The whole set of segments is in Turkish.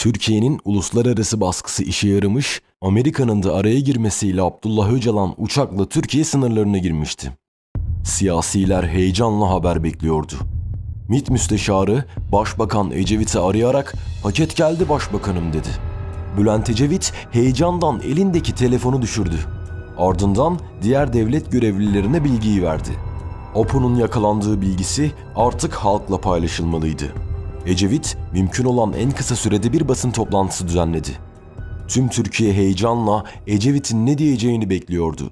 Türkiye'nin uluslararası baskısı işe yaramış, Amerika'nın da araya girmesiyle Abdullah Öcalan uçakla Türkiye sınırlarına girmişti. Siyasiler heyecanla haber bekliyordu. MİT müsteşarı Başbakan Ecevit'i arayarak paket geldi başbakanım dedi. Bülent Ecevit heyecandan elindeki telefonu düşürdü. Ardından diğer devlet görevlilerine bilgiyi verdi. Apo'nun yakalandığı bilgisi artık halkla paylaşılmalıydı. Ecevit mümkün olan en kısa sürede bir basın toplantısı düzenledi. Tüm Türkiye heyecanla Ecevit'in ne diyeceğini bekliyordu.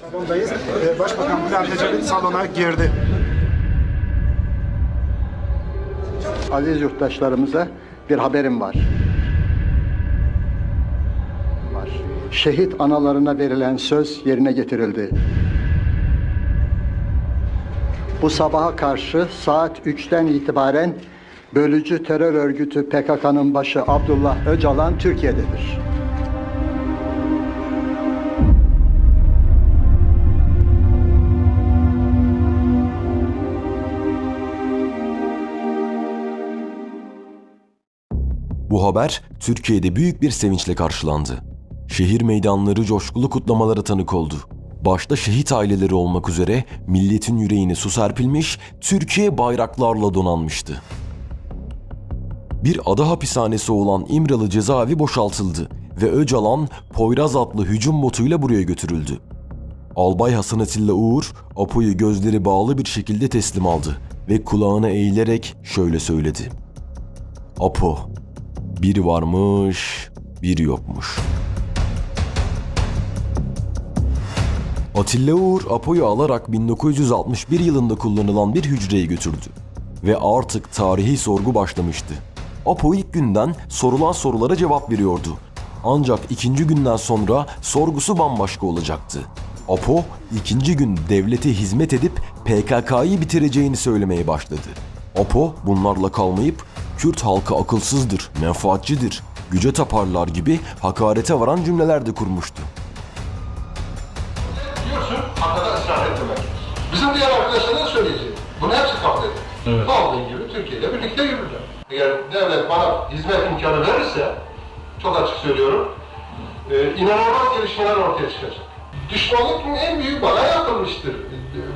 Salondayız. Ee, Başbakan Bülent Ecevit salona girdi. Aziz yurttaşlarımıza bir haberim var. Var. Şehit analarına verilen söz yerine getirildi. Bu sabaha karşı saat 3'ten itibaren bölücü terör örgütü PKK'nın başı Abdullah Öcalan Türkiye'dedir. Bu haber Türkiye'de büyük bir sevinçle karşılandı. Şehir meydanları coşkulu kutlamalara tanık oldu. Başta şehit aileleri olmak üzere milletin yüreğine su serpilmiş, Türkiye bayraklarla donanmıştı. Bir ada hapishanesi olan İmralı cezaevi boşaltıldı ve Öcalan Poyraz adlı hücum botuyla buraya götürüldü. Albay Hasan Atilla Uğur, Apo'yu gözleri bağlı bir şekilde teslim aldı ve kulağına eğilerek şöyle söyledi. Apo, biri varmış, biri yokmuş. Atilla Uğur Apo'yu alarak 1961 yılında kullanılan bir hücreye götürdü. Ve artık tarihi sorgu başlamıştı. Apo ilk günden sorulan sorulara cevap veriyordu. Ancak ikinci günden sonra sorgusu bambaşka olacaktı. Apo ikinci gün devlete hizmet edip PKK'yı bitireceğini söylemeye başladı. Apo bunlarla kalmayıp Kürt halkı akılsızdır, menfaatçidir, güce taparlar gibi hakarete varan cümleler de kurmuştu. diyorsun, arkada ısrar etmemek. Bizim diğer arkadaşlara da söyleyeceğim. Bunu hepsi kabul ediyor. Evet. Aldığın gibi Türkiye'yle birlikte yürürler. Eğer devlet bana hizmet imkanı verirse, çok açık söylüyorum, e, inanılmaz gelişmeler ortaya çıkacak. Düşmanlık en büyük bana yapılmıştır.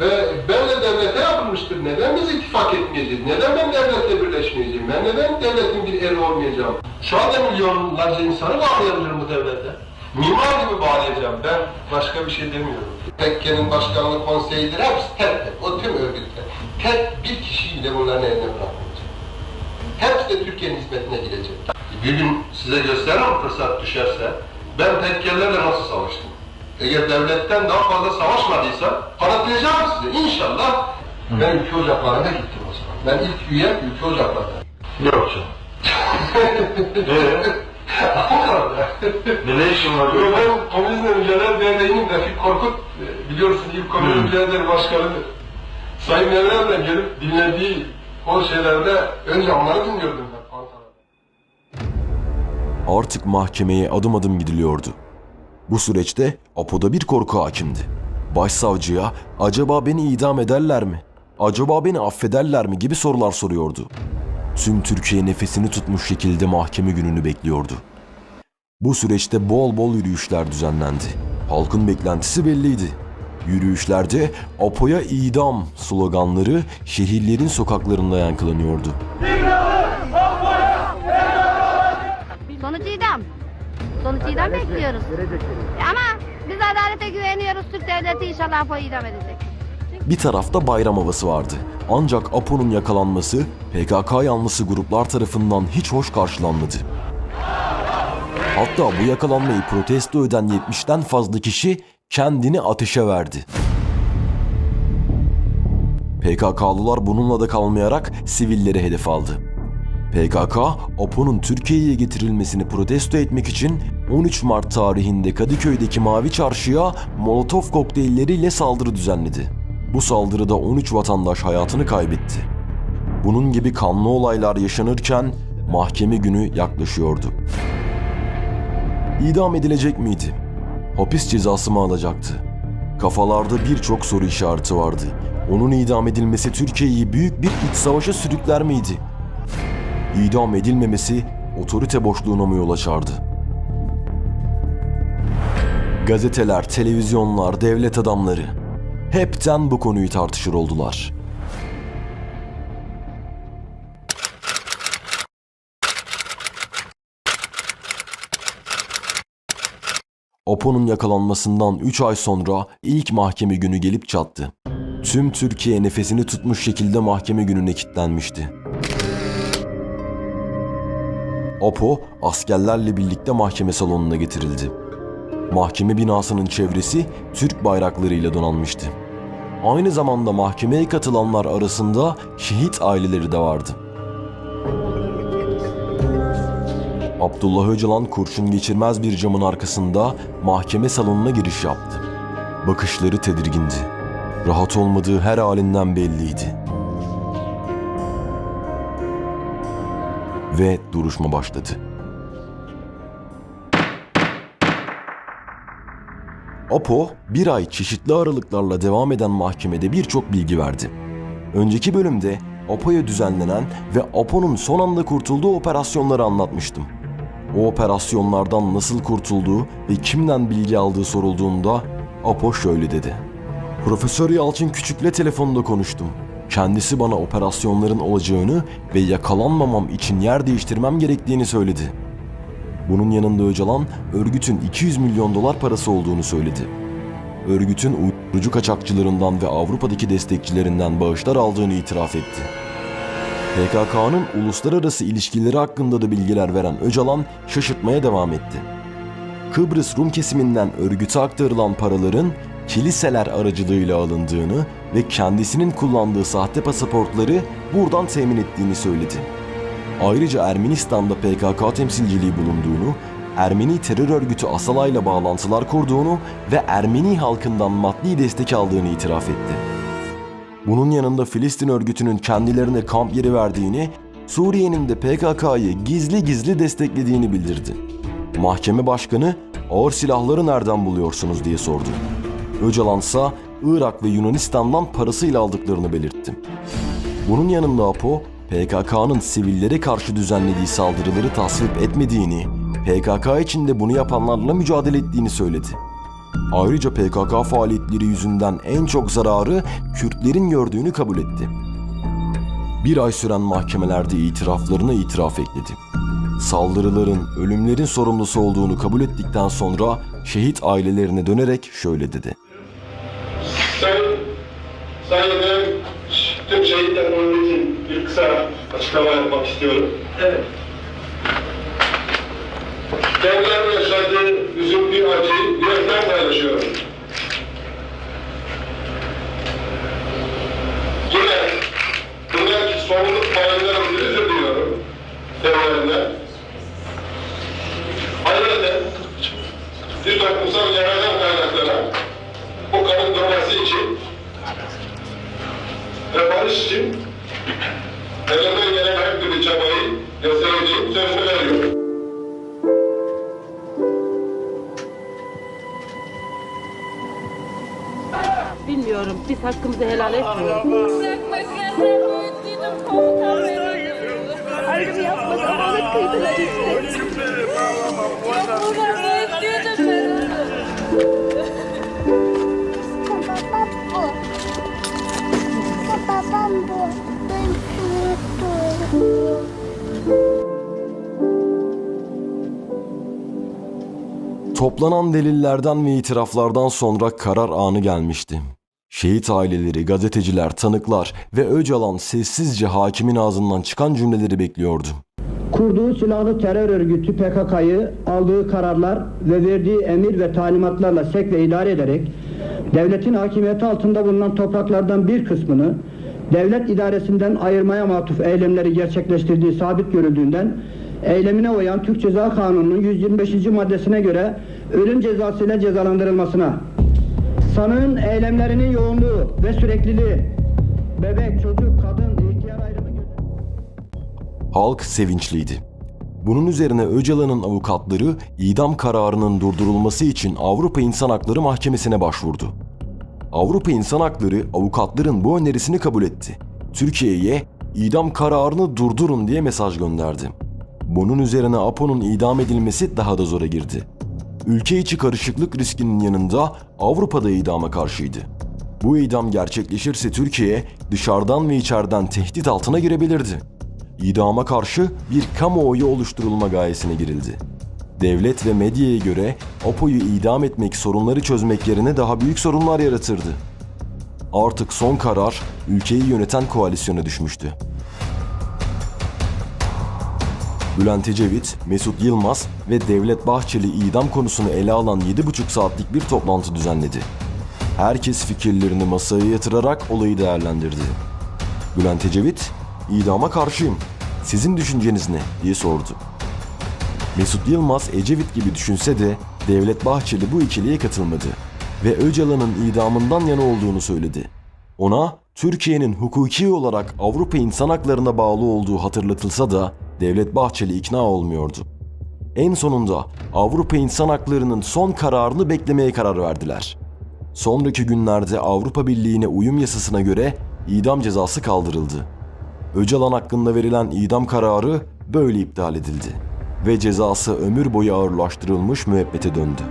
Ve ben de devlete yapılmıştır. Neden biz ittifak etmeyeceğiz? Neden ben devletle birleşmeyeceğim? Ben neden devletin bir eri olmayacağım? Şu anda milyonlarca insanı bağlayabilirim bu devlete. Mimar gibi bağlayacağım. Ben başka bir şey demiyorum. Tekke'nin başkanlık konseyidir. Hepsi tek tek. O tüm örgütler. Tek bir kişiyi bile bunların eline bırakmayacak. De Türkiye'nin hizmetine gidecek. Bir gün size gösteririm fırsat düşerse. Ben tekkelerle nasıl savaştım? Eğer devletten daha fazla savaşmadıysa kanıtlayacağım size. İnşallah ben ülke ocaklarına gittim o zaman. Ben ilk üyem ülke ocaklarına. Yok canım. o kadar. Ne ne işin var? Ben Komünizm Mücadele Derneği'nin Refik Korkut, e, biliyorsun ilk Komünizm Mücadele Başkanı'dır. Sayın Mevla'nın gelip dinlediği o önce onları dinliyordum ben Ankara'da. Artık mahkemeye adım adım gidiliyordu. Bu süreçte Apo'da bir korku hakimdi. Başsavcıya acaba beni idam ederler mi? Acaba beni affederler mi gibi sorular soruyordu. Tüm Türkiye nefesini tutmuş şekilde mahkeme gününü bekliyordu. Bu süreçte bol bol yürüyüşler düzenlendi. Halkın beklentisi belliydi. Yürüyüşlerde Apo'ya idam sloganları şehirlerin sokaklarında yankılanıyordu. Sonuç idam. Sonuç idam bekliyoruz. Ama biz adalete güveniyoruz. Türk devleti inşallah Apo'yu idam edecek. Bir tarafta bayram havası vardı. Ancak Apo'nun yakalanması PKK yanlısı gruplar tarafından hiç hoş karşılanmadı. Hatta bu yakalanmayı protesto eden 70'ten fazla kişi kendini ateşe verdi. PKK'lılar bununla da kalmayarak sivilleri hedef aldı. PKK, Apo'nun Türkiye'ye getirilmesini protesto etmek için 13 Mart tarihinde Kadıköy'deki Mavi Çarşı'ya Molotov kokteylleriyle saldırı düzenledi. Bu saldırıda 13 vatandaş hayatını kaybetti. Bunun gibi kanlı olaylar yaşanırken mahkeme günü yaklaşıyordu. İdam edilecek miydi? Hapis cezası mı alacaktı? Kafalarda birçok soru işareti vardı. Onun idam edilmesi Türkiye'yi büyük bir iç savaşa sürükler miydi? İdam edilmemesi otorite boşluğuna mı yol açardı? Gazeteler, televizyonlar, devlet adamları hepten bu konuyu tartışır oldular. Opo'nun yakalanmasından 3 ay sonra ilk mahkeme günü gelip çattı. Tüm Türkiye nefesini tutmuş şekilde mahkeme gününe kilitlenmişti. Opo askerlerle birlikte mahkeme salonuna getirildi. Mahkeme binasının çevresi Türk bayraklarıyla donanmıştı. Aynı zamanda mahkemeye katılanlar arasında şehit aileleri de vardı. Abdullah Öcalan kurşun geçirmez bir camın arkasında mahkeme salonuna giriş yaptı. Bakışları tedirgindi. Rahat olmadığı her halinden belliydi. Ve duruşma başladı. Apo bir ay çeşitli aralıklarla devam eden mahkemede birçok bilgi verdi. Önceki bölümde Apo'ya düzenlenen ve Apo'nun son anda kurtulduğu operasyonları anlatmıştım. O operasyonlardan nasıl kurtulduğu ve kimden bilgi aldığı sorulduğunda Apo şöyle dedi. Profesör Yalçın Küçük'le telefonda konuştum. Kendisi bana operasyonların olacağını ve yakalanmamam için yer değiştirmem gerektiğini söyledi. Bunun yanında Öcalan, örgütün 200 milyon dolar parası olduğunu söyledi. Örgütün uyuşturucu kaçakçılarından ve Avrupa'daki destekçilerinden bağışlar aldığını itiraf etti. PKK'nın uluslararası ilişkileri hakkında da bilgiler veren Öcalan şaşırtmaya devam etti. Kıbrıs Rum kesiminden örgüte aktarılan paraların kiliseler aracılığıyla alındığını ve kendisinin kullandığı sahte pasaportları buradan temin ettiğini söyledi. Ayrıca Ermenistan'da PKK temsilciliği bulunduğunu, Ermeni terör örgütü Asala'yla bağlantılar kurduğunu ve Ermeni halkından maddi destek aldığını itiraf etti. Bunun yanında Filistin örgütünün kendilerine kamp yeri verdiğini, Suriye'nin de PKK'yı gizli gizli desteklediğini bildirdi. Mahkeme başkanı ağır silahları nereden buluyorsunuz diye sordu. Öcalan ise Irak ve Yunanistan'dan parasıyla aldıklarını belirtti. Bunun yanında Apo, PKK'nın sivillere karşı düzenlediği saldırıları tasvip etmediğini, PKK içinde bunu yapanlarla mücadele ettiğini söyledi. Ayrıca PKK faaliyetleri yüzünden en çok zararı Kürtlerin gördüğünü kabul etti. Bir ay süren mahkemelerde itiraflarına itiraf ekledi. Saldırıların, ölümlerin sorumlusu olduğunu kabul ettikten sonra şehit ailelerine dönerek şöyle dedi. Sayın, sayın tüm şehitler onun için bir kısa açıklama yapmak istiyorum. Evet. Kendilerinin yaşadığı üzüntü, acıyı yürekten paylaşıyorum. Yine bunlar sorumluluk paylarımızı özür diliyorum. Bilmiyorum. Biz hakkımızı helal etmiyoruz. Ayrım yapmadan bana kıydılar işte. Yapmadan büyüttüydüm beni. Babam bu. Babam bu. Toplanan delillerden ve itiraflardan sonra karar anı gelmişti. Şehit aileleri, gazeteciler, tanıklar ve Öcalan sessizce hakimin ağzından çıkan cümleleri bekliyordu. Kurduğu silahlı terör örgütü PKK'yı aldığı kararlar ve verdiği emir ve talimatlarla sek ve idare ederek devletin hakimiyeti altında bulunan topraklardan bir kısmını devlet idaresinden ayırmaya matuf eylemleri gerçekleştirdiği sabit görüldüğünden eylemine uyan Türk Ceza Kanunu'nun 125. maddesine göre ölüm cezasıyla cezalandırılmasına sanığın eylemlerinin yoğunluğu ve sürekliliği bebek, çocuk, kadın, ihtiyar ayrımı Halk sevinçliydi. Bunun üzerine Öcalan'ın avukatları idam kararının durdurulması için Avrupa İnsan Hakları Mahkemesi'ne başvurdu. Avrupa İnsan Hakları avukatların bu önerisini kabul etti. Türkiye'ye idam kararını durdurun diye mesaj gönderdi. Bunun üzerine Apo'nun idam edilmesi daha da zora girdi. Ülke içi karışıklık riskinin yanında Avrupa'da idama karşıydı. Bu idam gerçekleşirse Türkiye dışarıdan ve içeriden tehdit altına girebilirdi. İdama karşı bir kamuoyu oluşturulma gayesine girildi. Devlet ve medyaya göre Apo'yu idam etmek sorunları çözmek yerine daha büyük sorunlar yaratırdı. Artık son karar ülkeyi yöneten koalisyona düşmüştü. Bülent Ecevit, Mesut Yılmaz ve Devlet Bahçeli idam konusunu ele alan 7,5 saatlik bir toplantı düzenledi. Herkes fikirlerini masaya yatırarak olayı değerlendirdi. Bülent Ecevit, idama karşıyım. Sizin düşünceniz ne? diye sordu. Mesut Yılmaz Ecevit gibi düşünse de Devlet Bahçeli bu ikiliye katılmadı ve Öcalan'ın idamından yana olduğunu söyledi. Ona Türkiye'nin hukuki olarak Avrupa İnsan Haklarına bağlı olduğu hatırlatılsa da Devlet Bahçeli ikna olmuyordu. En sonunda Avrupa İnsan Hakları'nın son kararını beklemeye karar verdiler. Sonraki günlerde Avrupa Birliği'ne uyum yasasına göre idam cezası kaldırıldı. Öcalan hakkında verilen idam kararı böyle iptal edildi ve cezası ömür boyu ağırlaştırılmış müebbete döndü.